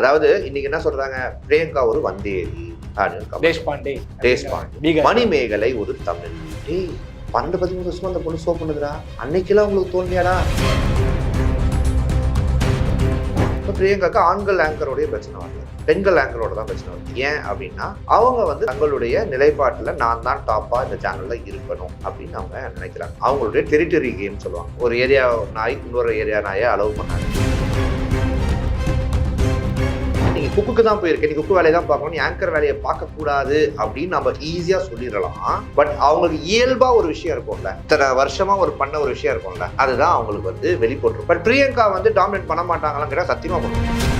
அதாவது இன்னைக்கு என்ன சொல்றாங்க? பிரியங்கா ஒரு வந்தேரி தேஷ்பாண்டே தேஷ்பாண்டே. மணிமேகலை ஒரு தமிழ். பன்னெண்டு பதிமூணு வருஷமா அந்த பொண்ணு சோ பண்ணுதுடா. அன்னைக்கெல்லாம் உங்களுக்கு தோல்வியாடா? பிரியங்காக்கு ஆண்கள் ஆங்கரோடைய பிரச்சனை வரல பெண்கள் ஆங்கரோட தான் பிரச்சனை வருது. ஏன் அப்படின்னா அவங்க வந்து தங்களுடைய நிலைப்பாட்டுல நான் தான் டாப்பா இந்த சேனல்ல இருக்கணும் அப்படின்னு அவங்க நினைக்கிறாங்க. அவங்களுடைய டெரிட்டரி கேம் சொல்லுவாங்க. ஒரு ஏரியா நாய் இன்னொரு ஏரியா நாயை அலோவ் பண்ணாங்க நீங்க குக்குக்கு தான் போயிருக்கேன் நீ குக்கு வேலையை தான் பார்க்கணும். நீ ஆங்கர் வேலையை பார்க்கக்கூடாது அப்படின்னு நம்ம ஈஸியாக சொல்லிடலாம். பட் அவங்களுக்கு இயல்பாக ஒரு விஷயம் இருக்கும்ல. இத்தனை வருஷமாக ஒரு பண்ண ஒரு விஷயம் இருக்கும்ல. அதுதான் அவங்களுக்கு வந்து வெளிப்பட்டுரும் பட் பிரியங்கா வந்து டாமினேட் பண்ண மாட்டாங்களான்னு கேட்டால் சத்தியமாக பண்ணுவோம்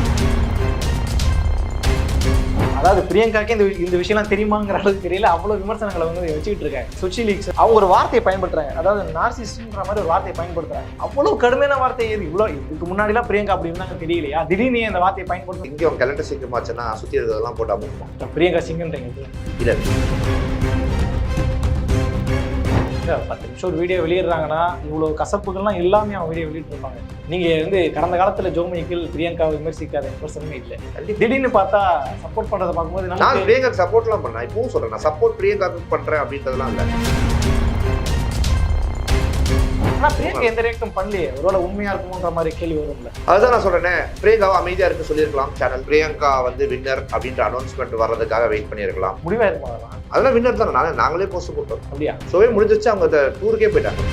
அதாவது பிரியங்காக்கே இந்த இந்த விஷயம்லாம் தெரியுமாங்கிற அளவுக்கு தெரியல. அவ்வளவு விமர்சனங்களை வந்து வச்சுக்கிட்டு இருக்காங்க சுச்சி லீக்ஸ். அவங்க ஒரு வார்த்தையை பயன்படுத்துறாங்க. அதாவது நார்சிஸ்ட்ன்ற மாதிரி ஒரு வார்த்தையை பயன்படுத்துறாங்க. அவ்வளவு கடுமையான வார்த்தை ஏது இவ்வளோ இதுக்கு முன்னாடிலாம் பிரியங்கா அப்படி இருந்தாங்க தெரியலையா? திடீர்னு இந்த வார்த்தையை பயன்படுத்த இங்கே அவங்க கலண்டர் சிங்கமாச்சுன்னா சுத்தி இருக்கிறதெல்லாம் போட்டு அமுக்குவோம் பிரியங்கா சிங்கன்றீங்க இல்ல. பத்து நிமிஷம் ஒரு வீடியோ வெளியிடுறாங்கன்னா இவ்வளவு கசப்புகள்லாம் எல்லாமே அவங்க வீடியோ வெளியிட்டு இருப்பாங்க நீங்க வந்து கடந்த காலத்துல ஜோமினிக்கில் பிரியங்காவை விமர்சிக்காத விமர்சனமே இல்லை. திடீர்னு பார்த்தா சப்போர்ட் பண்றதை பார்க்கும்போது நான் பிரியங்காக்கு சப்போர்ட்லாம் பண்ணேன் இப்பவும் சொல்றேன் நான் சப்போர்ட் பிரியங்காக்கு பண்றேன் அப்படின்றதெல்லாம் இல்ல. ஆனா பிரியங்கா எந்த ரியாக்டும் பண்ணலையே. ஒருவேளை உண்மையா இருக்குமோன்ற மாதிரி கேள்வி வரும்ல. அதுதான் நான் சொல்றேனே. பிரியங்காவை அமைதியா இருக்க சொல்லியிருக்கலாம். சேனல் பிரியங்கா வந்து வின்னர் அப்படின்ற அனௌன்ஸ்மெண்ட் வர்றதுக்காக வெயிட் பண்ணியிருக்கலாம். முடிவா இருக்குமா அதெல்லாம் வின்னர் தானே. நானே நாங்களே போஸ்ட் போட்டோம். அப்படியா? ஷோவே முடிஞ்சிச்சு அவங்க டூருக்கே போயிட்டாங்க.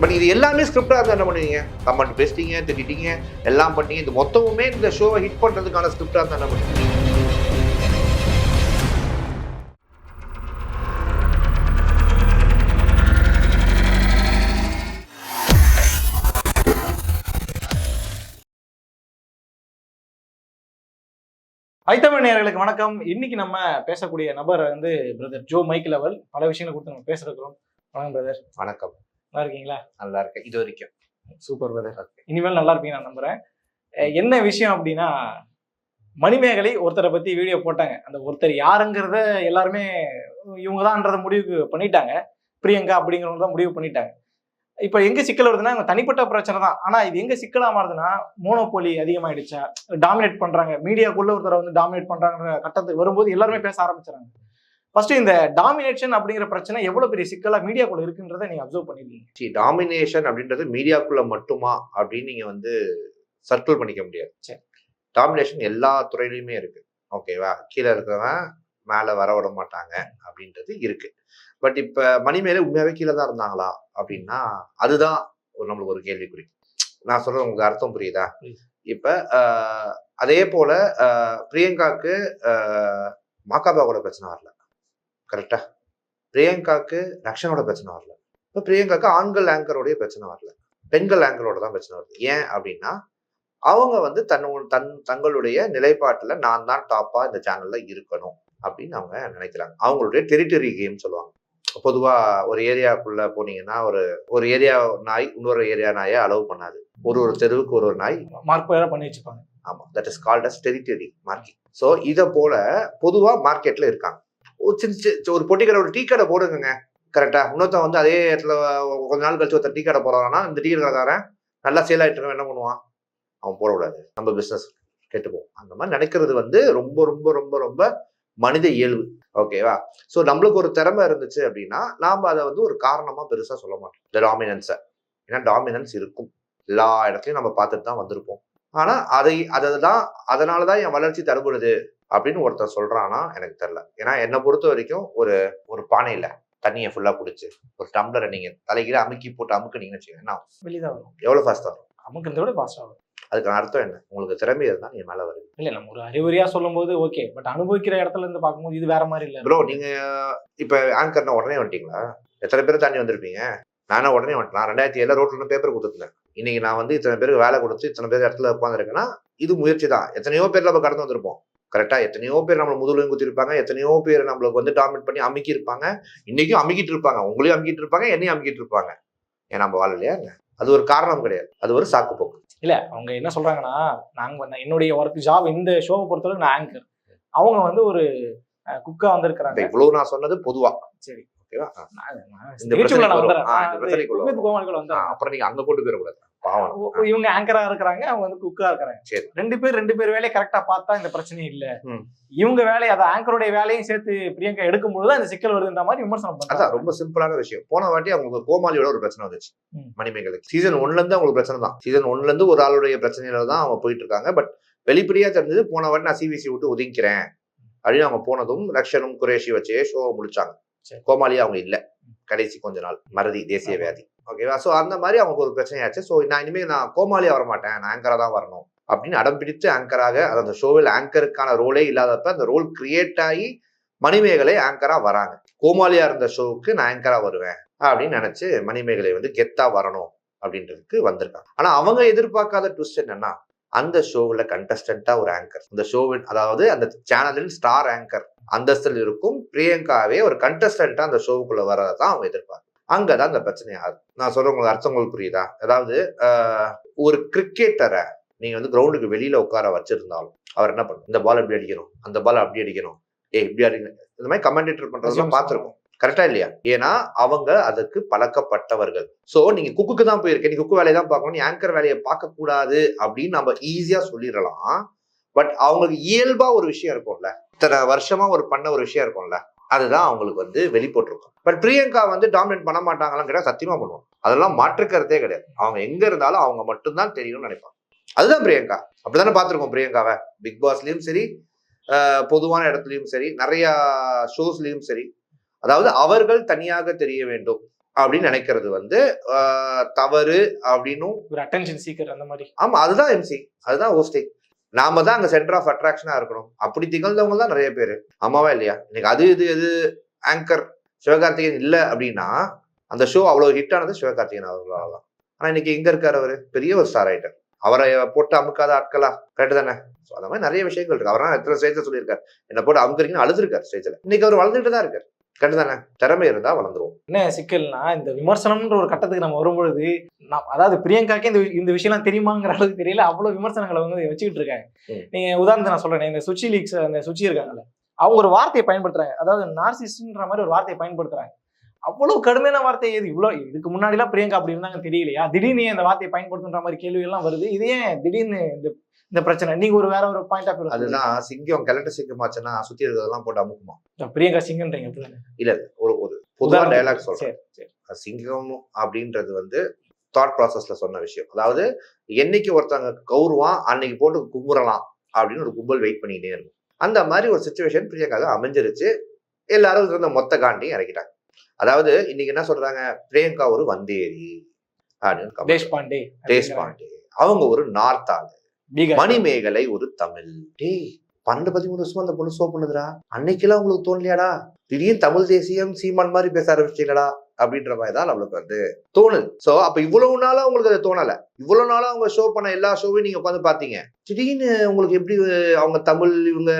பட் இது எல்லாமே ஸ்கிரிப்டா இருந்தா என்ன பண்ணுவீங்க? கமெண்ட் பேசிட்டீங்க திட்டிட்டீங்க எல்லாம் பண்ணீங்க. இது மொத்தமுமே இந்த ஷோவை ஹிட் பண்றதுக்கான ஸ்கிரிப்டா இருந்தா என்ன பண்ணுவீங்க? ஐத்தமிழ் நேயர்களுக்கு வணக்கம். இன்னைக்கு நம்ம பேசக்கூடிய நபர் வந்து பிரதர் ஜோ மைக்கேல் அவர் பல விஷயங்களை கொடுத்து நம்ம பேசுறோம் வணக்கம் பிரதர் வணக்கம். நல்லா இருக்கீங்களா? நல்லா இருக்கேன். இது வரைக்கும். சூப்பர் பிரதர் இனிமேல் நல்லா இருப்பீங்க நான் நம்புறேன். என்ன விஷயம் அப்படின்னா மணிமேகலை ஒருத்தரை பத்தி வீடியோ போட்டாங்க. அந்த ஒருத்தர் யாருங்கிறத எல்லாருமே இவங்க தான்ன்றத முடிவுக்கு பண்ணிட்டாங்க. பிரியங்கா அப்படிங்கிறவங்க தான் முடிவு பண்ணிட்டாங்க. இப்போ எங்க சிக்கல் வருதுன்னா தனிப்பட்ட பிரச்சனை தான். ஆனா இது எங்க சிக்கலா மாறுதுன்னா மோனோபோலி அதிகமாயிடுச்சா. டாமினேட் பண்றாங்க. மீடியாக்குள்ள ஒருத்தரை வந்து டாமினேட் பண்றாங்கிற கட்டத்துக்கு வரும்போது எல்லாருமே பேச ஆரம்பிச்சாங்க ஃபர்ஸ்ட் இந்த டாமினேஷன் அப்படிங்கிற பிரச்சனை எவ்வளவு பெரிய சிக்கலா மீடியாக்குள்ள இருக்குன்றதை நீங்க அப்சர்வ் பண்ணிருக்கீங்க. டாமினேஷன் அப்படின்றது மீடியாக்குள்ள மட்டுமா அப்படின்னு நீங்க வந்து சர்க்கிள் பண்ணிக்க முடியாது. சரி. டாமினேஷன் எல்லா துறையிலுமே இருக்கு. ஓகேவா கீழே இருக்கிறவன் மேல வர விட மாட்டாங்க அப்படின்றது இருக்கு. பட் இப்ப மணிமேலே உண்மையாவே கீழே தான் இருந்தாங்களா அப்படின்னா அதுதான் ஒரு நம்மளுக்கு ஒரு கேள்விக்குறி. நான் சொல்றது உங்களுக்கு அர்த்தம் புரியுதா. இப்ப அதே போல ஆஹ், பிரியங்காக்கு ஆஹ், மாக்காபாவோட பிரச்சனை வரல. கரெக்டா? பிரியங்காக்கு ரக்ஷனோட பிரச்சனை வரல. இப்ப பிரியங்காக்கு ஆண்கள் ஆங்கரோடைய பிரச்சனை வரல. பெண்கள் ஆங்கரோட தான் பிரச்சனை வருது. ஏன் அப்படின்னா அவங்க வந்து தன்னோட தன் தங்களுடைய நிலைப்பாட்டுல நான் தான் டாப்பா இந்த சேனல்ல இருக்கணும். அப்படின்னு அவங்க நினைக்கிறாங்க. அவங்களுடைய டெரிட்டரி கேம் சொல்லுவாங்க. பொதுவா ஒரு ஏரியாக்குள்ள போனீங்கன்னா ஒரு ஒரு ஏரியா நாய் இன்னொரு ஏரியா நாயை அலோவ் பண்ணாது. ஒரு ஒரு தெருவுக்கு ஒரு ஒரு நாய் மார்க் பண்ணி வச்சுப்பாங்க ஆமா. That is called as territory market so இதை போல பொதுவா மார்க்கெட்ல இருக்காங்க. ஒரு சின்ன ஒரு பொட்டி கடை ஒரு டீ கடை போடுங்க கரெக்டா இன்னொருத்தன் வந்து அதே இடத்துல கொஞ்ச நாள் கழிச்சு ஒருத்தர் டீ கடை போறான்னா இந்த டீ கடைக்காரன் நல்லா சேல் ஆயிட்டு என்ன பண்ணுவான்? அவன் போடக்கூடாது. நம்ம பிசினஸ் கெட்டுப்போம். அந்த மாதிரி நினைக்கிறது வந்து ரொம்ப ரொம்ப ரொம்ப ரொம்ப மனித இயல்பு. ஓகேவா ஸோ நம்மளுக்கு ஒரு திறமை இருந்துச்சு அப்படின்னா நாம அதை வந்து ஒரு காரணமா பெருசா சொல்ல மாட்டோம். இந்த டாமினன்ஸை ஏன்னா டாமினன்ஸ் இருக்கும். எல்லா இடத்துலயும் நம்ம பார்த்துட்டு தான் வந்திருப்போம். ஆனா அதை அதை தான் அதனால தான் என் வளர்ச்சி தடுபடுது அப்படின்னு ஒருத்தன் சொல்றானா எனக்கு தெரியல. ஏன்னா என்னை பொறுத்த வரைக்கும் ஒரு ஒரு பானையில தண்ணியை ஃபுல்லா குடிச்சு ஒரு டம்ளரை நீங்க தலைகீழ அமுக்கி போட்டு அமுக்குனீங்கன்னு வச்சுக்கோங்க என்ன ஆகும்? வெளிதான் வரும். எவ்வளவு ஃபாஸ்ட் வரும்? நமக்கு விட பாஸ்ட் ஆகும் அதுக்கான அர்த்தம் என்ன? உங்களுக்கு திறமை இருந்தா நீங்க மேல வருவீங்க. இல்ல நம்ம ஒரு அறிவுரையா சொல்லும்போது ஓகே பட் அனுபவிக்கிற இடத்துல இருந்து பார்க்கும்போது இது வேற மாதிரி இல்ல. ப்ரோ நீங்க இப்ப ஆங்கர்னா உடனே வந்துட்டீங்களா? எத்தனை பேர் தாண்டி வந்திருப்பீங்க? நானே உடனே வந்துட்டேன். ரெண்டாயிரத்தி ஏழு ரோட்ல பேப்பர் கொடுத்துருந்தேன் இன்னைக்கு நான் வந்து இத்தனை பேருக்கு வேலை கொடுத்து இத்தனை பேர் இடத்துல உட்காந்துருக்கேன்னா இது முயற்சி தான். எத்தனையோ பேர் நம்ம கடந்து வந்திருப்போம். கரெக்டா எத்தனையோ பேர் நம்மள முதுகுலையும் குத்திருப்பாங்க எத்தனையோ பேர் நம்மளுக்கு வந்து டாமினேட் பண்ணி அமுக்கி இருப்பாங்க இன்னைக்கும் அமுக்கிட்டு இருப்பாங்க உங்களையும் அமுக்கிட்டு இருப்பாங்க என்னையும் அமுக்கிட்டு இருப்பாங்க ஏன் நம்ம வாழலையா அது ஒரு காரணம் கிடையாது. அது ஒரு சாக்கு போக்கு இல்ல அவங்க என்ன சொல்றாங்கன்னா நாங்க வந்து என்னுடைய ஒர்க் ஜாப் இந்த ஷோவை பொறுத்தளவுக்கு நான் ஆங்கர் அவங்க வந்து ஒரு குக்கா வந்திருக்கிறாங்க. இவ்வளவு நான் சொன்னது பொதுவா. சரி. ஓகேவா? இந்த ஸ்பிரிச்சுவலா நான் பிரச்சனைக்கு வந்துடுறேன். வரும். ஆ, நான் இந்த வந்து. அப்புறம் நீங்க அங்க கொண்டு போயிடக்கூடாது. பாவம். இவங்க ஆங்கரா இருக்கிறாங்க அவங்க வந்து குக்கா இருக்கிறாங்க. சரி. ரெண்டு பேர் ரெண்டு பேர் வேலையை கரெக்டா பார்த்தா இந்த பிரச்சனையும் இல்ல. இவங்க வேலையை அதை ஆங்கருடைய வேலையும் சேர்த்து பிரியங்கா எடுக்கும் பொழுது அந்த சிக்கல் வருதுன்ற மாதிரி விமர்சனம் அதான் ரொம்ப சிம்பிளான விஷயம். போன வாட்டி அவங்களுக்கு கோமாளியோட ஒரு பிரச்சனை வந்துச்சு. மணிமேகலைக்கு. சீசன் ஒன்ல இருந்து அவங்களுக்கு பிரச்சனை தான். சீசன் ஒன்ல இருந்து ஒரு ஆளுடைய பிரச்சனையில தான் அவங்க போயிட்டு இருக்காங்க பட் வெளிப்படையா தெரிஞ்சது போன வாட்டி நான் சிபிசி விட்டு ஒதுங்கிக்கிறேன். அப்படின்னு அவங்க போனதும் ரக்ஷனும் குரேஷி வச்சே ஷோ முடிச்சாங்க. சரி. கோமாளி அவங்க இல்ல. கடைசி கொஞ்ச நாள். மறதி தேசிய வியாதி. ஓகேவா ஸோ அந்த மாதிரி அவங்களுக்கு ஒரு பிரச்சனையாச்சு. ஸோ நான் இனிமேல் நான் கோமாளியா வர மாட்டேன் நான் ஆங்கராக தான் வரணும். அப்படின்னு அடம் பிடித்து ஆங்கராக அது அந்த ஷோவில் ஆங்கருக்கான ரோலே இல்லாதப்ப அந்த ரோல் கிரியேட் ஆகி மணிமேகலை ஆங்கரா வராங்க. கோமாளியா இருந்த ஷோவுக்கு நான் ஆங்கரா வருவேன் அப்படின்னு நினைச்சு மணிமேகலை வந்து கெத்தா வரணும் அப்படின்றதுக்கு வந்திருக்காங்க. ஆனா அவங்க எதிர்பார்க்காத ட்விஸ்ட் என்னன்னா அந்த ஷோவில் கண்டஸ்டண்டா ஒரு ஆங்கர் அந்த ஷோவின் அதாவது அந்த சேனலின் ஸ்டார் ஆங்கர் அந்தஸ்தில் இருக்கும் பிரியங்காவே ஒரு கண்டஸ்டண்டா அந்த ஷோவுக்குள்ள வரதை தான் அவங்க எதிர்பார்க்க அங்கதான் அந்த பிரச்சனை ஆகுது. நான் சொல்ற உங்களுக்கு அர்த்தம் உங்களுக்கு புரியுதா? அதாவது ஒரு கிரிக்கெட்டரை நீங்க வந்து கிரவுண்டுக்கு வெளியில உட்கார வச்சிருந்தாலும் அவர் என்ன பண்ணும்? இந்த பால் இப்படி அடிக்கணும் அந்த பால் அப்படி அடிக்கணும் ஏ இப்படி அடிக்கணும் இந்த மாதிரி கமெண்டேட்டர் பண்றதெல்லாம் பார்த்துருக்கோம். கரெக்டா இல்லையா? ஏன்னா அவங்க அதுக்கு பழக்கப்பட்டவர்கள். சோ நீங்க குக்குக்கு தான் போயிருக்க நீ குக்கு வேலையை தான் பார்க்கணும். நீ ஆங்கர் வேலையை பார்க்க கூடாது அப்படின்னு நம்ம ஈஸியா சொல்லிடலாம். பட் அவங்களுக்கு இயல்பா ஒரு விஷயம் இருக்கும்ல. இத்தனை வருஷமா ஒரு பண்ண ஒரு விஷயம் இருக்கும்ல. அதுதான் அவங்களுக்கு வந்து வெளிப்பட்டிருக்கும். பட் பிரியங்கா வந்து டாமினேட் பண்ண மாட்டாங்களான்னு கேட்டா சத்தியமா பண்ணுவாங்க. அதெல்லாம் மாற்றுக்கருத்தே கிடையாது. அவங்க எங்க இருந்தாலும் அவங்க மட்டும்தான் தெரியும்னு நினைப்பாங்க. அதுதான் பிரியங்கா. அப்படிதானே பார்த்திருக்கோம் பிரியங்காவை. பிக் பாஸ்லயும் சரி பொதுவான இடத்துலயும் சரி நிறைய ஷோஸ்லயும் சரி. அதாவது அவர்கள் தனியாக தெரிய வேண்டும் அப்படின்னு நினைக்கிறது வந்து தவறு அப்படின்னும் அட்டென்ஷன் சீக்கர் அந்த மாதிரி. ஆமா அதுதான் எம்சி அதுதான் ஹோஸ்டிங் நாம தான் அங்கே சென்டர் ஆஃப் அட்ராக்ஷனாக இருக்கணும். அப்படி திகழ்ந்தவங்க தான் நிறைய பேர். ஆமாவா இல்லையா? இன்னைக்கு அது இது எது ஆங்கர் சிவகார்த்திகேயன் இல்லை அப்படின்னா அந்த ஷோ அவ்வளோ ஹிட் ஆனது சிவகார்த்திகேயன் அவர்களால் தான். ஆனால் இன்னைக்கு எங்கே இருக்கார் அவர்? பெரிய ஒரு ஸ்டார் ஆயிட்டார். அவரை போட்டு அமுக்காத ஆட்களா? கரெக்டு தானே? ஸோ அந்த மாதிரி நிறைய விஷயங்கள் இருக்கு. அவரான எத்தனை ஸ்டேஜில் சொல்லியிருக்காரு. என்னை போட்டு அமுக்குறீங்கன்னு அழுதுருக்காரு ஸ்டேஜில் இன்னைக்கு அவர் வளர்ந்துட்டு தான் இருக்கார். கரெக்ட் தானே திறமை இருந்தா வளர்ந்துருவோம் என்ன சிக்கல்னா இந்த விமர்சனம்ன்ற ஒரு கட்டத்துக்கு நம்ம வரும்பொழுது நான் அதாவது பிரியங்காக்கே இந்த இந்த விஷயம்லாம் தெரியுமாங்கிற அளவுக்கு தெரியல. அவ்வளவு விமர்சனங்களை வந்து வச்சுக்கிட்டு இருக்காங்க. நீங்க உதாரணத்துக்கு நான் சொல்றேன் இந்த சுச்சி லீக்ஸ் அந்த சுச்சி இருக்காங்கல்ல அவங்க ஒரு வார்த்தையை பயன்படுத்துறாங்க. அதாவது நார்சிஸ்ட்ன்ற மாதிரி ஒரு வார்த்தையை பயன்படுத்துறாங்க. அவ்வளவு கடுமையான வார்த்தை எது? இவ்வளவு இதுக்கு முன்னாடி எல்லாம் பிரியங்கா அப்படி இருந்தாங்க தெரியலையா? திடீர்னு இந்த வார்த்தையை பயன்படுத்துன்ற மாதிரி கேள்வி எல்லாம் வருது. இது ஏன் திடீர்னு இந்த இந்த பிரச்சனை. நீங்க ஒரு வேற ஒரு பாயிண்ட் ஆஃப் அதுதான் சிங்கம் கிழட்டு சிங்கம் ஆச்சுன்னா சுத்தி இருக்கிறதெல்லாம் போட்டு அமுக்குமா? பிரியங்கா அப்படிதானே? இல்ல ஒரு ஒரு உதாரணத்துக்கு. டைலாக் சொல்றேன். சிங்கம் அப்படின்றது வந்து தாட் ப்ராசஸ்ல சொன்ன விஷயம். அதாவது என்னைக்கு ஒருத்தவங்க கௌருவான் அன்னைக்கு போட்டு கும்புறலாம் அப்படின்னு ஒரு கும்பல் வெயிட் பண்ணிக்கிட்டே இருக்கும். அந்த மாதிரி ஒரு சுச்சுவேஷன் பிரியங்காக அமைஞ்சிருச்சு. எல்லாரும் இருந்த மொத்த காண்டி இறக்கிட்டாங்க. அதாவது இன்னைக்கு என்ன சொல்றாங்க? பிரியங்கா ஒரு வந்தேரி அப்படின்னு. தேஷ்பாண்டே. தேஷ்பாண்டே. அவங்க ஒரு நார்த் ஆளு. மணிமேகலை ஒரு தமிழ். டேய் பன்னெண்டு பதிமூணு வருஷமா அந்த பொண்ணு சோ பண்ணுதுடா. அன்னைக்கெல்லாம் உங்களுக்கு தோணலையாடா? திடீர்னு தமிழ் தேசியம் சீமான் மாதிரி பேச ஆரம்பிச்சீங்களா அப்படின்ற மாதிரி தான் நம்மளுக்கு வந்து தோணுது. சோ அப்ப இவ்வளவு நாளா உங்களுக்கு அது தோணல. இவ்வளவு நாளா அவங்க ஷோ பண்ண எல்லா ஷோவையும் நீங்க உட்காந்து பாத்தீங்க திடீர்னு உங்களுக்கு எப்படி அவங்க தமிழ் இவங்க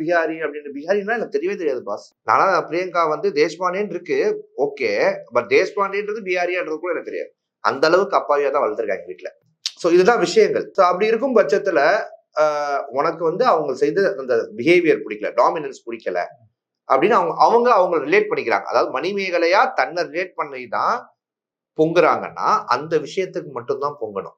பிஹாரி அப்படின்னு பிஹாரின்னா எனக்கு தெரியவே தெரியாது பாஸ் நானா பிரியங்கா வந்து தேஷ்பாண்டேன்னு இருக்கு. ஓகே பட் தேஷ்பாண்டேன்றது பிஹாரியான்றது கூட எனக்கு தெரியாது. அந்த அளவுக்கு அப்பாவியா தான் வளர்த்துருக்காங்க வீட்டுல ஸோ இதுதான் விஷயங்கள். ஸோ அப்படி இருக்கும் பட்சத்துல உனக்கு வந்து அவங்க செய்த அந்த பிஹேவியர் பிடிக்கல டாமினன்ஸ் பிடிக்கல அப்படின்னு அவங்க அவங்க அவங்க ரிலேட் பண்ணிக்கிறாங்க. அதாவது மணிமேகலையா தன்னை ரிலேட் பண்ணி தான் பொங்குறாங்கன்னா அந்த விஷயத்துக்கு மட்டும்தான் பொங்கணும்.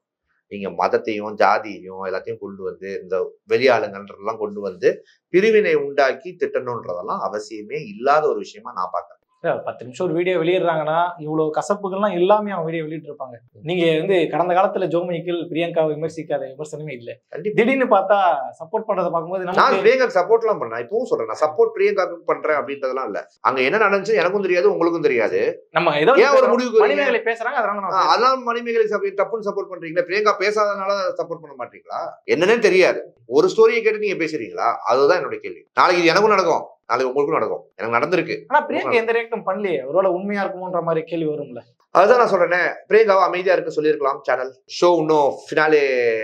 நீங்க மதத்தையும் ஜாதியையும் எல்லாத்தையும் கொண்டு வந்து இந்த வெளியாளுங்கன்றதெல்லாம் கொண்டு வந்து பிரிவினை உண்டாக்கி திட்டணுன்றதெல்லாம் அவசியமே இல்லாத ஒரு விஷயமா நான் பார்க்கறேன். பத்து நிமிஷம் ஒரு வீடியோ வெளியிடுறாங்கன்னா இவ்வளவு கசப்புகள்லாம் எல்லாமே அவங்க வீடியோ வெளியிட்டு இருப்பாங்க நீங்க வந்து கடந்த காலத்துல ஜோமிக்கில் பிரியங்காவை விமர்சிக்காத விமர்சனமே இல்ல. திடீர்னு பார்த்தா சப்போர்ட் பண்றத பார்க்கும்போது நான் பிரியங்காக்கு சப்போர்ட்லாம் பண்ணேன் இப்பவும் சொல்றேன். நான் சப்போர்ட் பிரியங்காக்கு பண்றேன் அப்படின்றதெல்லாம் இல்ல. அங்க என்ன நடந்துச்சு எனக்கும் தெரியாது உங்களுக்கும் தெரியாது. நம்ம ஏதோ ஒரு வரீங்க? மணிமேகலை பேசுறாங்க அதனால அதெல்லாம் மணிமேகலை தப்புன்னு சப்போர்ட் பண்றீங்களா? பிரியங்கா பேசாதனால சப்போர்ட் பண்ண மாட்டீங்களா? என்னன்னே தெரியாது. ஒரு ஸ்டோரியை கேட்டு நீங்க பேசுறீங்களா? அதுதான் என்னோட கேள்வி. நாளைக்கு இது எனக்கும் நடக்கும். நாளைக்கு உங்களுக்கும் நடக்கும். எனக்கு நடந்திருக்கு. ஆனா பிரியங்கா எந்த ரேட்டும் பண்ணலையே? ஒருவேளை உண்மையா இருக்குமோன்ற மாதிரி கேள்வி வரும்ல. அதுதான் நான் சொல்றேனே. பிரியங்காவை அமைதியா இருக்க சொல்லியிருக்கலாம் சேனல் ஷோ இன்னும் ஃபினாலே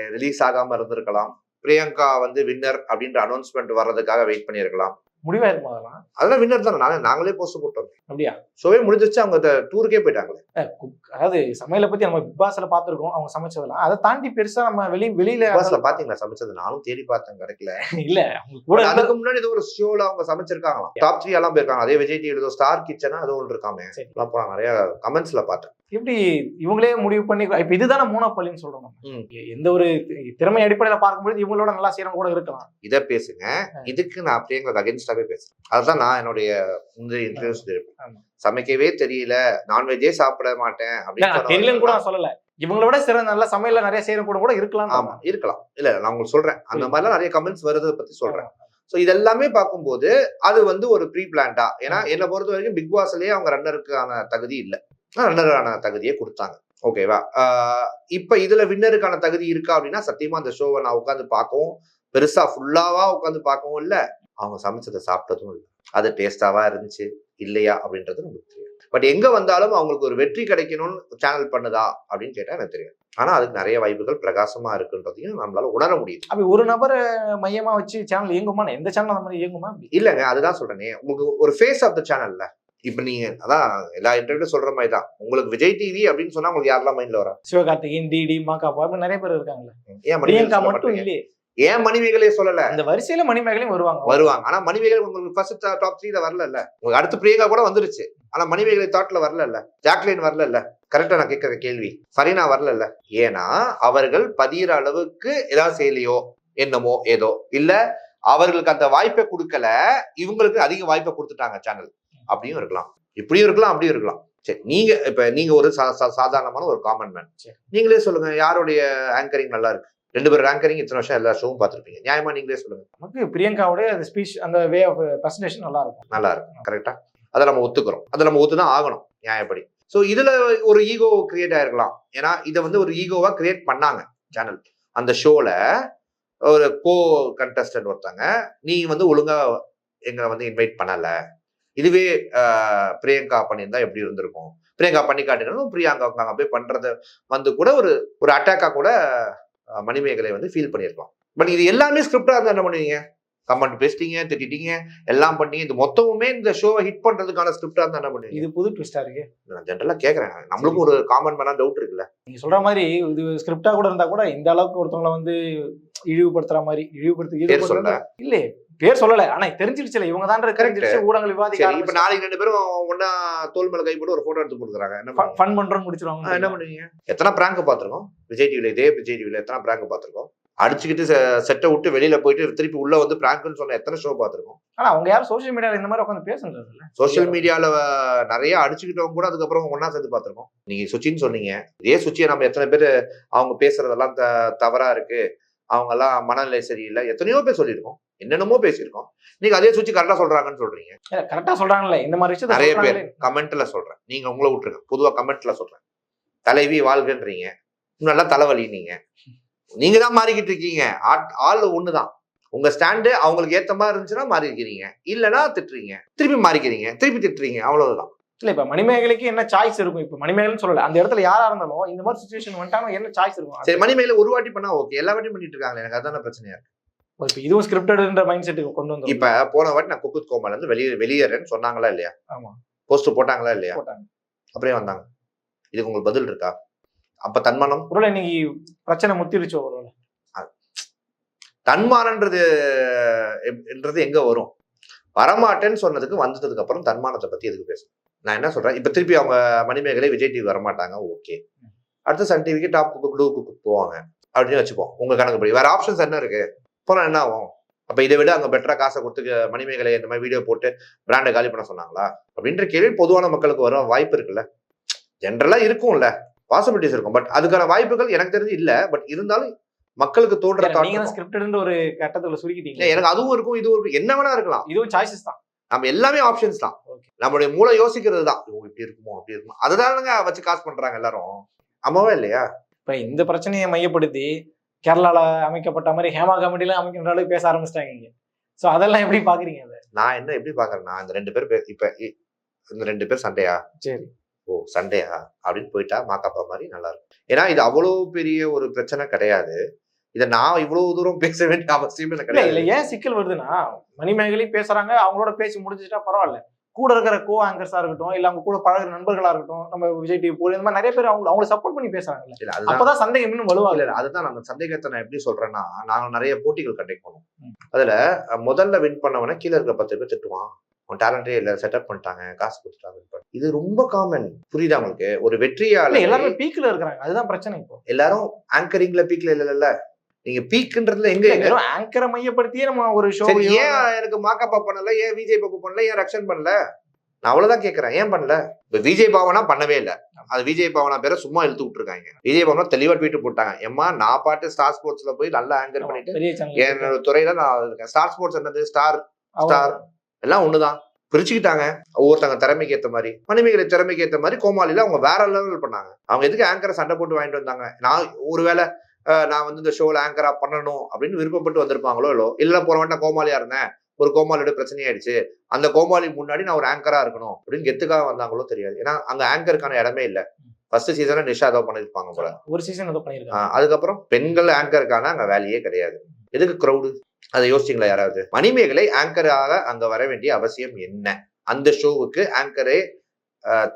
ரிலீஸ் ஆகாம இருந்திருக்கலாம். பிரியங்கா வந்து வின்னர் அப்படின்ற அனௌன்ஸ்மெண்ட் வர்றதுக்காக வெயிட் பண்ணியிருக்கலாம். முடிவா இருக்குமா அதெல்லாம்? அதெல்லாம் வின்னர் தானே. நானே நாங்களே போஸ்ட் போட்டோம். அப்படியா? ஷோவே முடிஞ்சிச்சு அவங்க டூருக்கே போயிட்டாங்களே. அதாவது சமையலை பத்தி நம்ம பிக் பாஸ்ல பாத்துருக்கோம் அவங்க சமைச்சதெல்லாம். அதை தாண்டி பெருசா நம்ம வெளி வெளியில பஸ்ல பாத்தீங்களா சமைச்சது நானும் தேடி பார்த்தேன் கிடைக்கல. இல்ல அவங்க கூட அதுக்கு முன்னாடி ஏதோ ஒரு ஷோல அவங்க சமைச்சிருக்காங்களாம். டாப் த்ரீ எல்லாம் போயிருக்காங்க. அதே விஜய் டிவி ஏதோ ஸ்டார் கிச்சனா அது ஒன்று இருக்காமே. போனா நிறைய கமெண்ட்ஸ்ல பார்த்தேன். எப்படி இவங்களே முடிவு பண்ணி இப்ப இதுதானே மூணாப்பள்ளின்னு சொல்றோம் நம்ம. எந்த ஒரு திறமை அடிப்படையில பார்க்கும்போது இவங்களோட நல்லா செய்யறவங்க கூட இருக்கலாம். இதை பேசுங்க. இதுக்கு நான் அப்படிங்கிறது அகேன்ஸ்டாவே பேசுறேன். அதுதான் நான் என்னுடைய முந்தைய இன்டர்வியூஸ் இருப்பேன். சமைக்கவே தெரியல. நான்வெஜ்ஜே சாப்பிட மாட்டேன் நான் தெரியலன்னு கூட அப்படின்னு நான் சொல்லல. இவங்களோட சிறந்த நல்ல சமையல்ல நிறைய செய்யறவங்க கூட கூட இருக்கலாம். ஆமா இருக்கலாம். இல்ல நான் உங்களுக்கு சொல்றேன். அந்த மாதிரிலாம் நிறைய கமெண்ட்ஸ் வருதை பத்தி சொல்றேன். சோ இதெல்லாமே பார்க்கும்போது அது வந்து ஒரு ப்ரீ பிளான்டா ஏன்னா என்னை பொறுத்த வரைக்கும் பிக் பாஸ்லயே அவங்க ரன்னருக்கான தகுதி இல்ல. ரன்னருக்கான தகுதியை கொடுத்தாங்க. ஓகேவா இப்ப இதுல வின்னருக்கான தகுதி இருக்கா அப்படின்னா சத்தியமா அந்த ஷோவை நான் உட்காந்து பார்க்கவும் பெருசா ஃபுல்லாவா உட்காந்து பார்க்கவும் இல்ல. அவங்க சமைச்சதை சாப்பிட்டதும் இல்லை. அது டேஸ்டாவா இருந்துச்சு இல்லையா அப்படின்றது நமக்கு தெரியும் பட் எங்க வந்தாலும் அவங்களுக்கு ஒரு வெற்றி கிடைக்கணும்னு சேனல் பண்ணுதா அப்படின்னு கேட்டா எனக்கு தெரியும் ஆனா அதுக்கு நிறைய வாய்ப்புகள் பிரகாசமா இருக்குன்றதையும் நம்மளால உணர முடியுது. அப்படி ஒரு நபரை மையமா வச்சு சேனல் இயங்குமா? எந்த சேனல் அந்த மாதிரி இயங்குமா? இல்லங்க அதுதான் சொல்றேனே. உங்களுக்கு ஒரு ஃபேஸ் ஆஃப் த சேனல்ல இப்ப நீங்க அதான் எல்லா இன்டர்வியூ சொல்ற மாதிரி தான் உங்களுக்கு விஜய் டிவி அப்படின்னு சொன்னா உங்களுக்கு யாரெல்லாம் மைண்ட்ல வர சிவகார்த்திகேயன் டிடி அப்படி நிறைய பேர் இருக்காங்கல்ல. ஏன் பிரியங்கா மட்டும் இல்லையே. ஏன் மணிமேகலையே சொல்லல? அந்த வரிசையில மணிமேகலையும் வருவாங்க. வருவாங்க. ஆனா மணிமேகலை உங்களுக்கு ஃபர்ஸ்ட் டாப் த்ரீல வரல இல்ல உங்களுக்கு அடுத்து பிரியங்கா கூட வந்துருச்சு. ஆனா மணிமேகலை தாட்ல வரல இல்ல ஜாக்லின் வரல இல்ல கரெக்டா நான் கேட்கிற கேள்வி. ஃபரீனா வரல இல்ல ஏன்னா அவர்கள் பதிகிற அளவுக்கு ஏதாவது செய்யலையோ என்னமோ ஏதோ. இல்ல அவர்களுக்கு அந்த வாய்ப்பை கொடுக்கல. இவங்களுக்கு அதிக வாய்ப்பை கொடுத்துட்டாங்க சேனல் அப்படியும் இருக்கலாம். இப்படியும் இருக்கலாம் அப்படியும் இருக்கலாம். சரி நீங்க இப்ப நீங்க ஒரு சாதாரணமான ஒரு காமன் மேன் சரி. நீங்களே சொல்லுங்க யாருடைய ஆங்கரிங் நல்லா இருக்கு? ரெண்டு பேரும் ஆங்கரிங் இத்தனை வருஷம் எல்லா ஷோவும் பார்த்திருப்பீங்க. நியாயமா நீங்களே சொல்லுங்க. நமக்கு பிரியங்காவோட அந்த ஸ்பீச் அந்த வே ஆஃப் பிரசன்டேஷன் நல்லா இருக்கும். நல்லா இருக்கும். கரெக்டா அதை நம்ம ஒத்துக்கிறோம். அதை நம்ம ஒத்துதான் ஆகணும் நியாயப்படி. ஸோ இதுல ஒரு ஈகோ கிரியேட் ஆயிருக்கலாம். ஏன்னா இதை வந்து ஒரு ஈகோவா கிரியேட் பண்ணாங்க சேனல் அந்த ஷோல ஒரு கோ கண்டஸ்டன்ட் ஒருத்தாங்க நீ வந்து ஒழுங்கா எங்களை வந்து இன்வைட் பண்ணல. இதுவே பிரியங்கா பண்ணியிருந்தா எப்படி இருந்திருக்கும்? பிரியங்கா பண்ணி காட்டுக்கணும் பிரியங்கா நாங்க போய் பண்றத வந்து கூட ஒரு ஒரு அட்டாக்கா கூட மணிமேகலை வந்து ஃபீல் பண்ணியிருக்கலாம். பட் இது எல்லாமே ஸ்கிரிப்டா இருந்தா என்ன பண்ணுவீங்க? கமெண்ட் பேசிட்டீங்க திட்டிட்டீங்க எல்லாம் பண்ணி இது மொத்தமுமே இந்த ஷோவை ஹிட் பண்றதுக்கான ஸ்கிரிப்டா இருந்தா என்ன பண்ணுவீங்க? இது புது ட்விஸ்டா இருக்கு. நான் ஜென்ரலா கேக்குறேன். நம்மளுக்கும் ஒரு காமன் மேனா டவுட் இருக்குல்ல. நீங்க சொல்ற மாதிரி இது ஸ்கிரிப்டா கூட இருந்தா கூட இந்த அளவுக்கு ஒருத்தவங்கள வந்து இழிவுபடுத்துற மாதிரி இழிவுபடுத்தி பேர் இழிவுபடுத்துறது- சொல்ல இல்ல பேர் சொல்லல. ஆனா தெரிஞ்சிருச்சுல இவங்க தான் தெரிஞ்சிருச்சு ஊடகங்கள் விவாதிக்க இப்ப நாளைக்கு ரெண்டு பேரும் ஒன்னா தோல் மேல கை போட்டு ஒரு போட்டோ எடுத்து கொடுக்குறாங்க. என்ன? ஃபன் பண்றோம் முடிச்சிருவாங்க என்ன பண்ணுவீங்க? எத்தனை பிராங்க் பாத்திருக்கோம் விஜய் டிவில இதே விஜய் டிவில எத்தனை பிராங்க் பாத்திருக்கோம் அடிச்சுக்கிட்டு செட்டை விட்டு வெளியில போயிட்டு திருப்பி உள்ள வந்து பிராங்க்னு சொன்ன எத்தனை ஷோ பாத்திருக்கோம் ஆனா அவங்க யாரும் சோஷியல் மீடியால இந்த மாதிரி உட்காந்து பேசுறது சோஷியல் மீடியால நிறைய அடிச்சுக்கிட்டவங்க கூட அதுக்கப்புறம் ஒன்னா சேர்ந்து பார்த்திருக்கோம். நீங்க சுச்சின்னு சொன்னீங்க. இதே சுச்சியை நம்ம எத்தனை பேர் அவங்க பேசுறதெல்லாம் த- தவறா இருக்கு. அவங்க எல்லாம் மனநிலை சரியில்லை. எத்தனையோ பேர் சொல்லியிருக்கோம். என்னென்னமோ பேசியிருக்கோம். நீங்க அதே சுச்சி கரெக்டா சொல்றாங்கன்னு சொல்றீங்க. கரெக்டா சொல்றாங்கல்ல இந்த மாதிரி விஷயத்த நிறைய பேர். கமெண்ட்ல சொல்றேன். நீங்க உங்களை விட்டுருங்க. பொதுவா கமெண்ட்ல சொல்றேன். தலைவி வாழ்கன்றீங்க. நல்லா தலைவலி நீங்க நீங்க தான் மாறிக்கிட்டு இருக்கீங்க. ஆள் ஒண்ணுதான். உங்க ஸ்டாண்டு அவங்களுக்கு ஏத்த மாதிரி இருந்துச்சுன்னா மாறி இருக்கிறீங்க இல்லைன்னா திட்டுறீங்க. திருப்பி மாறிக்கிறீங்க. திருப்பி திட்டுறீங்க. அவ்வளவுதான். இல்ல இப்ப மணிமேகலைக்கு என்ன சாய்ஸ் இருக்கும்? இப்ப மணிமேகலைன்னு சொல்லல. அந்த இடத்துல யாரா இருந்தாலும் இந்த மாதிரி சுச்சுவேஷன் வந்துட்டாலும் என்ன சாய்ஸ் இருக்கும்? சரி மணிமேல ஒரு வாட்டி பண்ணா ஓகே எல்லா வாட்டியும் பண்ணிட்டு இருக்காங்களே. எனக்கு அதான பிரச்சனையா இருக்கு. இப்ப இதுவும் ஸ்கிரிப்டட்ன்ற மைண்ட் செட்டுக்கு கொண்டு வந்து இப்ப போன வாட்டி நான் குக்குத் கோமால இருந்து வெளியே வெளியேறேன்னு சொன்னாங்களா இல்லையா? ஆமா. போஸ்ட் போட்டாங்களா இல்லையா? போட்டாங்க. அப்படியே வந்தாங்க. இதுக்கு உங்களுக்கு பதில் இருக்கா? அப்ப தன்மானம்? ஒருவேளை இன்னைக்கு பிரச்சனை முத்திருச்சோ ஒருவேளை தன்மானன்றது என்றது எங்க வரும்? வரமாட்டேன்னு சொன்னதுக்கு வந்ததுக்கு அப்புறம் தன்மானத்தை பத்தி எதுக்கு பேசணும்? நான் என்ன சொல்றேன்? இப்ப திருப்பி அவங்க மணிமேகலை விஜய் டிவி வரமாட்டாங்க. ஓகே. அடுத்து சன் டிவிக்கு டாப் குக்கு குக்கு போவாங்க. அப்படின்னு வச்சுப்போம். உங்க கணக்குப்படி. வேற ஆப்ஷன்ஸ் என்ன இருக்கு? போனா என்ன ஆகும்? அப்ப இதை விட அங்க பெட்டரா காசை கொடுத்து மணிமேகலை இந்த மாதிரி வீடியோ போட்டு பிராண்டை காலி பண்ண சொன்னாங்களா? அப்படின்ற கேள்வி பொதுவான மக்களுக்கு வர வாய்ப்பு இருக்குல்ல. ஜென்ரலா இருக்கும்ல. பாசிபிலிட்டிஸ் இருக்கும். பட் அதுக்கான வாய்ப்புகள் எனக்கு தெரிஞ்சு இல்ல. பட் இருந்தாலும் மக்களுக்கு தோன்ற. ஸ்கிரிப்டட்ன்ற ஒரு கட்டத்துல சுருக்கிட்டீங்க. எனக்கு அதுவும் இருக்கும் இதுவும் இருக்கும். என்ன வேணா இருக்கலாம். இதுவும் சாய்ஸஸ் தான். நம்ம எல்லாமே ஆப்ஷன்ஸ் தான். நம்மளுடைய மூளை யோசிக்கிறது தான். இப்படி இருக்குமோ அப்படி இருக்குமோ. அதுதானுங்க வச்சு காசு பண்றாங்க எல்லாரும். ஆமாவா இல்லையா? இப்ப இந்த பிரச்சனையை மையப்படுத்தி கேரளால அமைக்கப்பட்ட மாதிரி ஹேமா கமிட்டில அமைக்கின்ற அளவுக்கு பேச ஆரம்பிச்சிட்டாங்க இங்க. சோ அதெல்லாம் எப்படி பாக்குறீங்க அதை? நான் என்ன எப்படி பாக்குறேன்னா இந்த ரெண்டு பேர் இப்ப இந்த ரெண்டு பேர் சண்டையா? சரி. ஓ சண்டையா? அப்படின்னு போயிட்டா மாக்காப்பா மாதிரி நல்லா இருக்கும். ஏன்னா இது அவ்வளவு பெரிய ஒரு பிரச்சனை கிடையாது. இதை நான் இவ்வளவு தூரம் பேச வேண்டிய அவசியமே கிடையாது. இல்ல ஏன் சிக்கல் வருதுன்னா மணிமேகலை பேசுறாங்க அவங்களோட பேசி முடிஞ்சுட்டா பரவாயில்ல. கூட இருக்கிற கோ ஆங்கர்ஸா இருக்கட்டும் இல்ல அவங்க கூட பழகுற நண்பர்களா இருக்கட்டும் நம்ம விஜய் டிவி போல இந்த மாதிரி நிறைய பேர் அவங்க அவங்களை சப்போர்ட் பண்ணி பேசுறாங்கல்ல. இல்ல அப்பதான் சந்தேகம் இன்னும் வலுவாகல இல்ல இல்ல, அதுதான் அந்த சந்தேகத்தை நான் எப்படி சொல்றேன்னா நாங்க நிறைய போட்டிகள் கண்டக்ட் பண்ணுவோம். அதுல முதல்ல வின் பண்ணவன கீழே இருக்க பத்து பேர் திட்டுவான். உன் டேலண்டே இல்லை செட்டப் பண்ணிட்டாங்க காசு கொடுத்துட்டாங்க இது ரொம்ப காமன் புரியுதா உங்களுக்கு? ஒரு இல்ல வெற்றியாளர் எல்லாருமே பீக்ல இருக்கிறாங்க. அதுதான் பிரச்சனை இப்போ. எல்லாரும் ஆங்கரிங்ல பீக்ல இல்லைல்ல நீங்க பீக்குன்றதுல எங்க ஆங்கரை மையப்படுத்தியே நம்ம ஒரு ஷோ ஏன் எனக்கு மாக்கப்பா பண்ணல ஏன் விஜய் பாபு பண்ணல ஏன் ரக்ஷன் பண்ணல? நான் அவ்வளவுதான் கேக்குறேன் ஏன் பண்ணல? இப்ப விஜய் பாவனா பண்ணவே இல்ல. அது விஜய் பாவனா பேரை சும்மா இழுத்து விட்டுருக்காங்க. விஜய் பாவனா தெளிவா ட்வீட் போட்டாங்க. ஏம்மா நான் பாட்டு ஸ்டார் ஸ்போர்ட்ஸ்ல போய் நல்லா ஆங்கர் பண்ணிட்டு என்னோட துறையில நான் இருக்கேன் ஸ்டார் ஸ்போர்ட்ஸ் என்னது? ஸ்டார் ஸ்டார் எல்லாம் ஒண்ணுதான். பிரிச்சுக்கிட்டாங்க. ஒவ்வொருத்தங்க திறமைக்கு ஏத்த மாதிரி. மணிமேகலை திறமைக்கு ஏத்த மாதிரி கோமாளில அவங்க வேற லெவல் பண்ணாங்க. அவங்க எதுக்கு ஆங்கரை சண்டை போட்டு வாங்கிட்டு வந்தாங்க? நான் ஒருவேளை நான் வந்து இந்த ஷோல ஆங்கரா பண்ணணும் அப்படின்னு விருப்பப்பட்டு வந்திருப்பாங்களோ இல்லோ இல்ல போன வாட்டி நான் கோமாளியா இருந்தேன். ஒரு கோமாளியோட பிரச்சனை ஆயிடுச்சு. அந்த கோமாளி முன்னாடி நான் ஒரு ஆங்கரா இருக்கணும் அப்படின்னு கெத்துக்காக வந்தாங்களோ தெரியாது. ஏன்னா அங்க ஆங்கருக்கான இடமே இல்ல. ஃபர்ஸ்ட் சீசன்ல நிஷா ஏதோ பண்ணிருப்பாங்க போல. ஒரு சீசன் ஏதோ பண்ணிருக்காங்க அதுக்கப்புறம் பெண்கள் ஆங்கருக்கான அங்க வேலையே கிடையாது. எதுக்கு க்ரௌடு அதை யோசிச்சிங்களா யாராவது? மணிமேகலை ஆங்கராக அங்க வர வேண்டிய அவசியம் என்ன? அந்த ஷோவுக்கு ஆங்கரே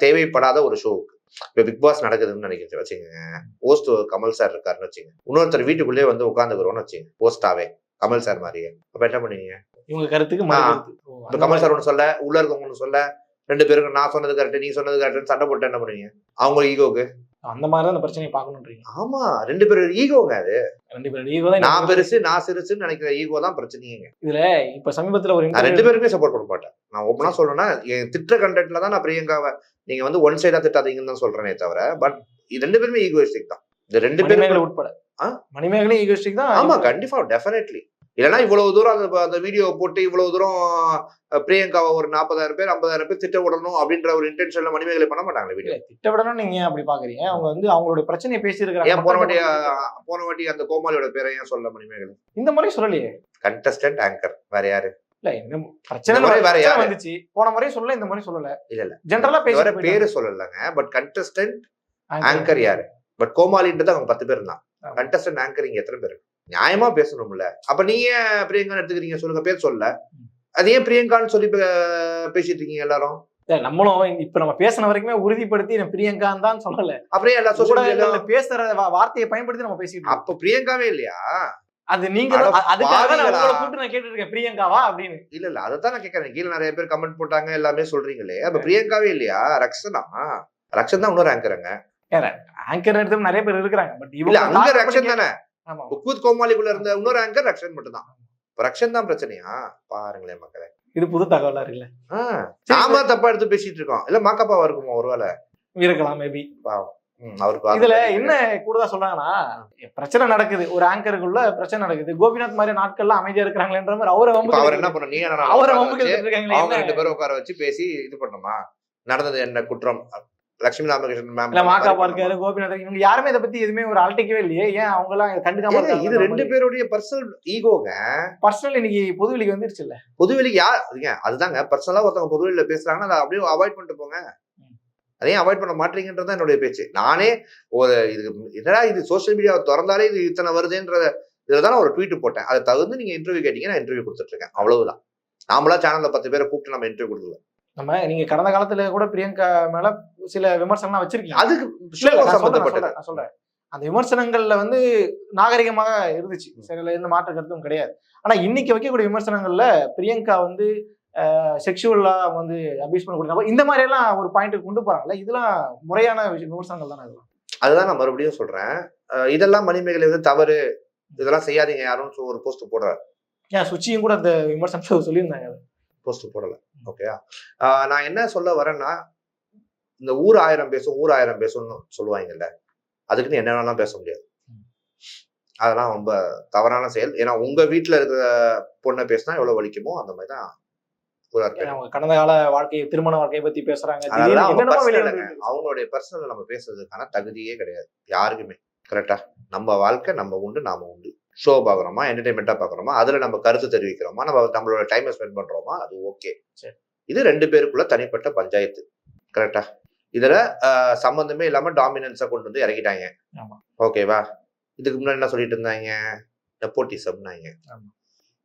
தேவைப்படாத ஒரு ஷோவுக்கு இப்ப பிக் பாஸ் நடக்குதுன்னு நினைக்கிறேன் வச்சுக்கோங்க. ஹோஸ்ட் கமல் சார் இருக்காருன்னு வச்சுங்க இன்னொருத்தர் வீட்டுக்குள்ளேயே வந்து உட்காந்துக்கிறோம்னு வச்சுங்க ஹோஸ்டாவே கமல் சார் மாதிரியே. அப்ப என்ன பண்ணுவீங்க? இவங்க கருத்துக்கு இப்ப கமல். சார் ஒண்ணு சொல்ல உள்ள இருக்கவங்க ஒண்ணு சொல்ல ரெண்டு பேருக்கு நான் சொன்னது கரெக்ட் நீ சொன்னது கரெக்ட்னு சண்டை போட்டு என்ன பண்ணுவீங்க? அவங்க ஈகோக்கு அந்த மாதிரி தான் அந்த பிரச்சனையை பார்க்கணுன்றீங்க. ஆமா ரெண்டு பேரும் ஈகோங்க ரெண்டு பேரும் ஈகோ தான் நான் பெருசு நான் சிறுசுன்னு நினைக்கிற ஈகோ தான் பிரச்சனைங்க இதுல இப்ப சமீபத்துல ஒரு ரெண்டு பேருக்குமே சப்போர்ட் பண்ண மாட்டேன். நான் ஓப்பனா சொல்லணும்னா என் திட்ட கண்டென்ட்ல தான் நான் பிரியங்காவை நீங்க வந்து ஒன் சைடா திட்டாதீங்கன்னு தான் சொல்றேனே தவிர பட் இது ரெண்டு பேருமே ஈகோயிஸ்டிக் தான். இந்த ரெண்டு பேரும் உட்பட. ஆ? மணிமேகலை ஈகோஸ்டிக் தான் ஆமா கண்டிப்பா டெஃபினெட்லி இல்லைன்னா இவ்வளவு தூரம் அந்த அந்த வீடியோ போட்டு இவ்வளவு தூரம் பிரியங்காவை ஒரு நாற்பதாயிரம் பேர் ஐம்பதாயிரம் பேர் திட்ட விடணும் அப்படின்ற ஒரு இன்டென்ஷன்ல மணிமேகலை பண்ண மாட்டாங்களே வீடியோ இல்ல, திட்டவிடணும் நீங்க அப்படி பாக்குறீங்க? அவங்க வந்து அவங்களோட பிரச்சனையை பேசி ஏன் போன வாட்டி போன வாட்டி அந்த கோமாளியோட பேரை ஏன் சொல்ல மணிமேகலை? இந்த முறை சொல்லலையே. கண்டஸ்டன்ட் ஆங்கர் வேற யாரு? இல்ல இந்த பிரச்சனை வேற பிரச்சனை யாரு? வந்துச்சு. போன முறை சொல்லல இந்த முறை சொல்லல. இல்ல இல்ல. ஜென்ரலா இது வரை பேசி பேரு சொல்லலைங்க பட் கண்டஸ்டன்ட் ஆங்கர் யாரு? பட் கோமாளின்றது அவங்க பத்து பேர் தான். ஆமா. கண்டஸ்டன்ட் ஆங்கரிங் எத்தனை பேர்? நியாயமா பேசணும்ல. அப்ப நீங்க ஏன் பிரியங்கான்னு எடுத்துக்கிறீங்க? சொல்லுங்க பேர் சொல்ல. அது ஏன் பிரியங்கான்னு சொல்லி பேசிட்டு இருக்கீங்க எல்லாரும்? நம்மளும் இப்ப நம்ம பேசின வரைக்குமே உறுதிப்படுத்தி நான் பிரியங்கான்னு தான் சொல்லல. அப்புறம் ஏன் எல்லா சோசியல் பேசுற வார்த்தையை பயன்படுத்தி நம்ம பேசிட்டு. அப்ப பிரியங்காவே இல்லையா? அது நீங்க தான்- அதுக்காக தான் நான் கூப்பிட்டு நான் கேட்டுட்டு இருக்கேன் பிரியங்காவா அப்படின்னு. இல்ல இல்ல அதைத்தான் நான் கேட்கறேன் கீழே நிறைய பேர் கமெண்ட் போட்டாங்க எல்லாமே சொல்றீங்களே. அப்ப பிரியங்காவே இல்லையா? ரக்ஷனா? ரக்ஷன் தான் இன்னொரு ஆங்கருங்க ஆங்கர் எடுத்து நிறைய பேர் இருக்கிறாங்க. பட் இல்ல அங்க ரக்ஷன் தானே. ஆமா உக்வத் கோமாளிக்குள்ள இருந்த இன்னொரு ஆங்கர் ரக்ஷன் மட்டும் தான் ரக்ஷன் தான் பிரச்சனையா? பாருங்களேன் மக்களே. இது புது தகவலா இருக்குல்ல? ஆஹ் நாம தப்பா எடுத்து பேசிட்டு இருக்கோம். இல்ல மாக்காப்பாவா இருக்குமா ஒருவேளை? இருக்கலாம் மேபி பாவம். அவருக்கு இதுல. என்ன கூடுதலா சொல்றாங்கன்னா பிரச்சனை நடக்குது. ஒரு ஆங்கருக்குள்ள பிரச்சனை நடக்குது. கோபிநாத் மாதிரி நாட்கள்லாம் அமைதியா இருக்கிறாங்களேன்ற மாதிரி அவரை இப்ப அவர் என்ன வம்பு பண்ண நீ என்ன அவரை வம்பு அவங்க? ரெண்டு பேரும் உட்கார வச்சு பேசி இது பண்ணணுமா? நடந்தது என்ன? குற்றம். லட்சுமி ராமகிருஷ்ணன் மேம் இல்ல மாக்காப்பா இருக்காரு கோபிநாத் இவங்க யாருமே இதை பத்தி எதுவுமே ஒரு அழட்டிக்கவே இல்லையே. ஏன் அவங்க எல்லாம் கண்டுக்காம இது ரெண்டு பேருடைய பர்சனல் ஈகோங்க பர்சனல் இன்னைக்கு பொதுவெளிக்கு வந்துருச்சு இல்ல பொதுவெளிக்கு யார் அதுதாங்க. பர்சனலா ஒருத்தவங்க பொதுவெளியில பேசுறாங்கன்னா அதை அப்படியே அவாய்ட் பண்ணிட்டு போங்க. அதையும் அவாய்ட் பண்ண மாட்டீங்கன்றது தான் என்னுடைய பேச்சு. நானே ஒரு இது என்னடா இது சோஷியல் மீடியாவை திறந்தாலே இது இத்தனை வருதுன்ற இதுல தான் ஒரு ட்வீட் போட்டேன். அதை தகுந்து நீங்க இன்டர்வியூ கேட்டீங்க நான் இன்டர்வியூ கொடுத்துட்டு இருக்கேன் அவ்வளவுதான். நாமளா சேனல்ல பத்து பேரை கூப்பிட்டு நம்ம இன்டர்வியூ கொடுக்கல நம்ம நீங்க கடந்த காலத்துல கூட பிரியங்கா மேல சில விமர்சனம்லாம் வச்சிருக்கீங்க. அதுக்கு சம்பந்தப்பட்டது. சொல்றேன், அந்த விமர்சனங்கள்ல வந்து நாகரிகமாக இருந்துச்சு. சரில எந்த மாற்று கருத்தும் கிடையாது. ஆனா இன்னைக்கு வைக்கக்கூடிய விமர்சனங்கள்ல பிரியங்கா வந்து செக்ஷுவலா வந்து அபியூஸ் பண்ண கொடுத்தா இந்த மாதிரி எல்லாம் ஒரு பாயிண்ட் கொண்டு போறாங்கல்ல இதெல்லாம் முறையான விஷய- விமர்சனங்கள் தானே இதெல்லாம்? அதுதான் நான் மறுபடியும் சொல்றேன். அஹ் இதெல்லாம் மணிமேகலை வந்து தவறு. இதெல்லாம் செய்யாதீங்க யாரும் ஒரு போஸ்ட் போடுற ஏன் சுச்சியும் கூட அந்த விமர்சனம் சொல்லியிருந்தாங்க போஸ்ட் போடல. ஓகேயா நான் என்ன சொல்ல வரேன்னா இந்த ஊர் ஆயிரம் பேசும் ஊர் ஆயிரம் பேசும்னு சொல்லுவாங்கல்ல அதுக்குன்னு என்ன வேணாலும் பேச முடியாது. அதெல்லாம் ரொம்ப தவறான செயல். ஏன்னா உங்க வீட்டுல இருக்கிற பொண்ணை பேசினா எவ்வளவு வலிக்குமோ அந்த மாதிரி தான் அவங்க கடந்த கால வாழ்க்கை திருமண வாழ்க்கையை பத்தி பேசுறாங்க. அவங்களுடைய பர்சனல் நம்ம பேசுறதுக்கான தகுதியே கிடையாது. யாருக்குமே. கரெக்டா நம்ம வாழ்க்கை நம்ம உண்டு நாம உண்டு. ஷோ பாக்குறோமா என்டர்டைன்மெண்டா பாக்குறோமா அதுல நம்ம கருத்து தெரிவிக்கிறோமா? நம்ம நம்மளோட டைமை ஸ்பெண்ட் பண்றோமா? அது ஓகே. இது ரெண்டு பேருக்குள்ள தனிப்பட்ட பஞ்சாயத்து. கரெக்டா இதுல ஆஹ், சம்பந்தமே இல்லாம டாமினன்ஸா கொண்டு வந்து இறக்கிட்டாங்க. ஓகேவா இதுக்கு முன்னாடி என்ன சொல்லிட்டு இருந்தாங்க? நெப்போட்டிசம்னாங்க.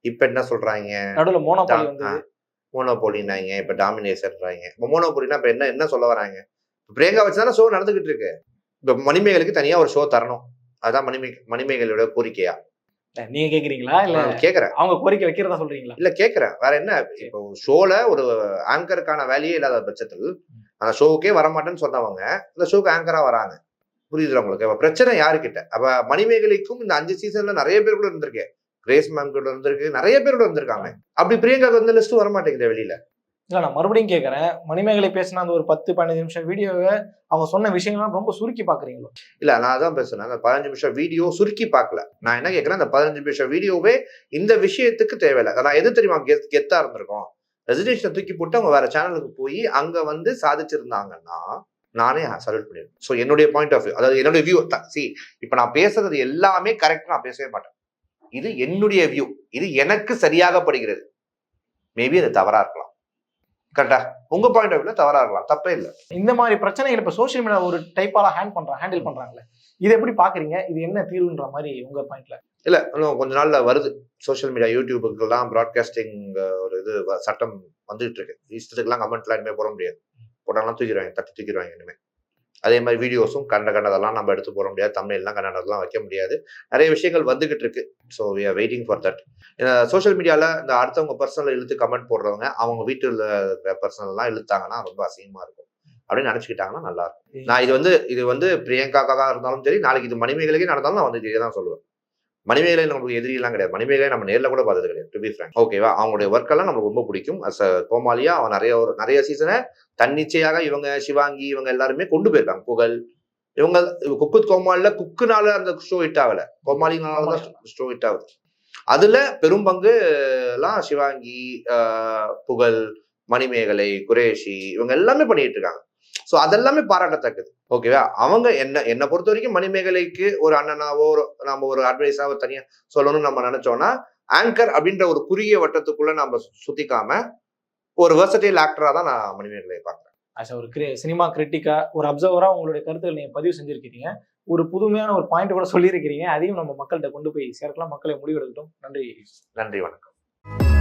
இப்ப என்ன சொல்றாங்க? நடுவுல மோனோபாலி வந்து மோனோபோலினாங்க இப்ப டாமினேஷன்றாங்க இப்ப மோனோபோலினா இப்ப என்ன என்ன சொல்ல வராங்க? பிரியங்கா வச்சுதானே ஷோ நடந்துகிட்டு இருக்கு. இப்ப மணிமேகலுக்கு தனியா ஒரு ஷோ தரணும். அதுதான் மணிமே மணிமேகலோட கோரிக்கையா? நீங்க கேக்குறீங்களா? இல்ல கேக்குறேன். அவங்க கோரிக்கை வைக்கிறதா சொல்றீங்களா? இல்ல கேக்குறேன். வேற என்ன? இப்போ ஷோல ஒரு ஆங்கருக்கான வேலையே இல்லாத பட்சத்தில் அந்த ஷோவுக்கே வரமாட்டேன்னு சொன்னவங்க இந்த ஷோக்கு ஆங்கரா வராங்க. புரியுதுல உங்களுக்கு? அப்ப பிரச்சனை யாருக்கிட்ட? அப்ப மணிமேகலைக்கும் இந்த அஞ்சு சீசன்ல நிறைய பேர் கூட இருந்திருக்கேன் கிரேஸ் மேம் கூட இருந்திருக்கு நிறைய பேர் கூட இருந்திருக்காங்க அப்படி பிரியங்காக்கு வந்து லிஸ்ட் வர மாட்டேங்குது வெளியில. இல்ல நான் மறுபடியும் கேக்குறேன். மணிமேகலை பேசின அந்த ஒரு பத்து பதினஞ்சு நிமிஷம் வீடியோவை அவங்க சொன்ன விஷயங்கள்லாம் ரொம்ப சுருக்கி பாக்குறீங்களோ? இல்ல நான் அதான் பேசுறேன். அந்த பதினஞ்சு நிமிஷம் வீடியோ சுருக்கி பார்க்கல நான் என்ன கேட்கறேன் அந்த பதினஞ்சு நிமிஷம் வீடியோவே இந்த விஷயத்துக்கு தேவையில்லை. நான் எது தெரியுமா? கெத் கெத்தா இருந்திருக்கோம். ரெசிடேஷனை தூக்கி போட்டு அவங்க வேற சேனலுக்கு போய் அங்க வந்து சாதிச்சிருந்தாங்கன்னா நானே சல்யூட் பண்ணிடுவேன். ஸோ என்னுடைய பாயிண்ட் ஆஃப் வியூ அதாவது என்னுடைய வியூ சி இப்போ நான் பேசுறது எல்லாமே கரெக்ட் நான் பேசவே மாட்டேன். இது என்னுடைய வியூ இது எனக்கு சரியாக படுகிறது மேபி அது தவறா இருக்கலாம். கரெக்டா உங்க பாயிண்ட் ஆஃப் வியூல தவறா இருக்கலாம். தப்பே இல்லை. இந்த மாதிரி பிரச்சனைகள் இப்ப சோஷியல் மீடியா ஒரு டைப்பால ஹேண்ட் பண்றாங்க ஹேண்டில் பண்றாங்களே இதை எப்படி பாக்குறீங்க? இது என்ன தீர்வுன்ற மாதிரி உங்க பாயிண்ட்ல இல்ல இன்னும் கொஞ்ச நாள்ல வருது. சோஷியல் மீடியா யூடியூபுக்கெல்லாம் ப்ராட்காஸ்டிங் ஒரு இது சட்டம் வந்துட்டு இருக்கு. இஷ்டத்துக்குலாம் கமெண்ட்லாம் இனிமேல் போட முடியாது. போட்டாலாம் தூக்கிடுவாங்க தட்டி தூக்கிடுவாங்க இனிமேல் அதே மாதிரி வீடியோஸும் கண்ட கண்டதெல்லாம் நம்ம எடுத்து போட முடியாது. தமிழ்லாம் கன்னடதெல்லாம் வைக்க முடியாது. நிறைய விஷயங்கள் வந்துகிட்டு இருக்கு. So we are waiting for that social மீடியாவில் இந்த அடுத்தவங்க பர்சனல் இழுத்து கமெண்ட் போடுறவங்க அவங்க வீட்டில் பர்சனல்லாம் இழுத்தாங்கன்னா ரொம்ப அசிங்கமாக இருக்கும். அப்படின்னு நினச்சிக்கிட்டாங்கன்னா நல்லா இருக்கும். நான் இது வந்து இது வந்து பிரியங்காக்காக இருந்தாலும் சரி நாளைக்கு இது மணிமேகலைக்கே நடந்தாலும் நான் வந்து இதே தான் சொல்லுவேன். மணிமேகலை நமக்கு எதிரியெல்லாம் கிடையாது. மணிமேகலை நம்ம நேர்ல கூட பார்த்தது கிடையாது டு பி ஃப்ரேங்க் ஓகேவா அவங்களுடைய ஒர்க் எல்லாம் நமக்கு ரொம்ப பிடிக்கும். அஸ் கோமாலியா அவன் நிறைய ஒரு நிறைய சீசனை தன்னிச்சையாக இவங்க சிவாங்கி இவங்க எல்லாருமே கொண்டு போயிருக்காங்க. புகழ். இவங்க குக்குத் கோமாளில குக்குனால அந்த ஷோ ஹிட் ஆகல. கோமாளினால தான் ஷோ ஹிட் ஆகுது. அதுல பெரும் பங்கு எல்லாம் சிவாங்கி புகழ் மணிமேகலை குரேஷி இவங்க எல்லாமே பண்ணிட்டு இருக்காங்க. ஸோ அதெல்லாமே பாராட்டத்தக்கது. ஓகேவா அவங்க என்ன என்னை பொறுத்த வரைக்கும் மணிமேகலைக்கு ஒரு அண்ணனாவோ ஒரு நம்ம ஒரு அட்வைஸாவோ தனியா சொல்லணும்னு நம்ம நினைச்சோம்னா ஆங்கர் அப்படின்ற ஒரு குறுகிய வட்டத்துக்குள்ள நம்ம சுத்திக்காம ஒரு வெர்சடைல் ஆக்டரா தான் நான் மணிமேகலையை பார்க்குறேன். ஆஸ் ஒரு கிரி சினிமா கிரிட்டிக்கா ஒரு அப்சர்வரா உங்களுடைய கருத்துக்கள் நீங்க பதிவு செஞ்சிருக்கீங்க. ஒரு புதுமையான ஒரு பாயிண்ட் கூட சொல்லியிருக்கிறீங்க. அதையும் நம்ம மக்கள்கிட்ட கொண்டு போய் சேர்க்கலாம். மக்களை முடிவெடுக்கட்டும். நன்றி. நன்றி வணக்கம்.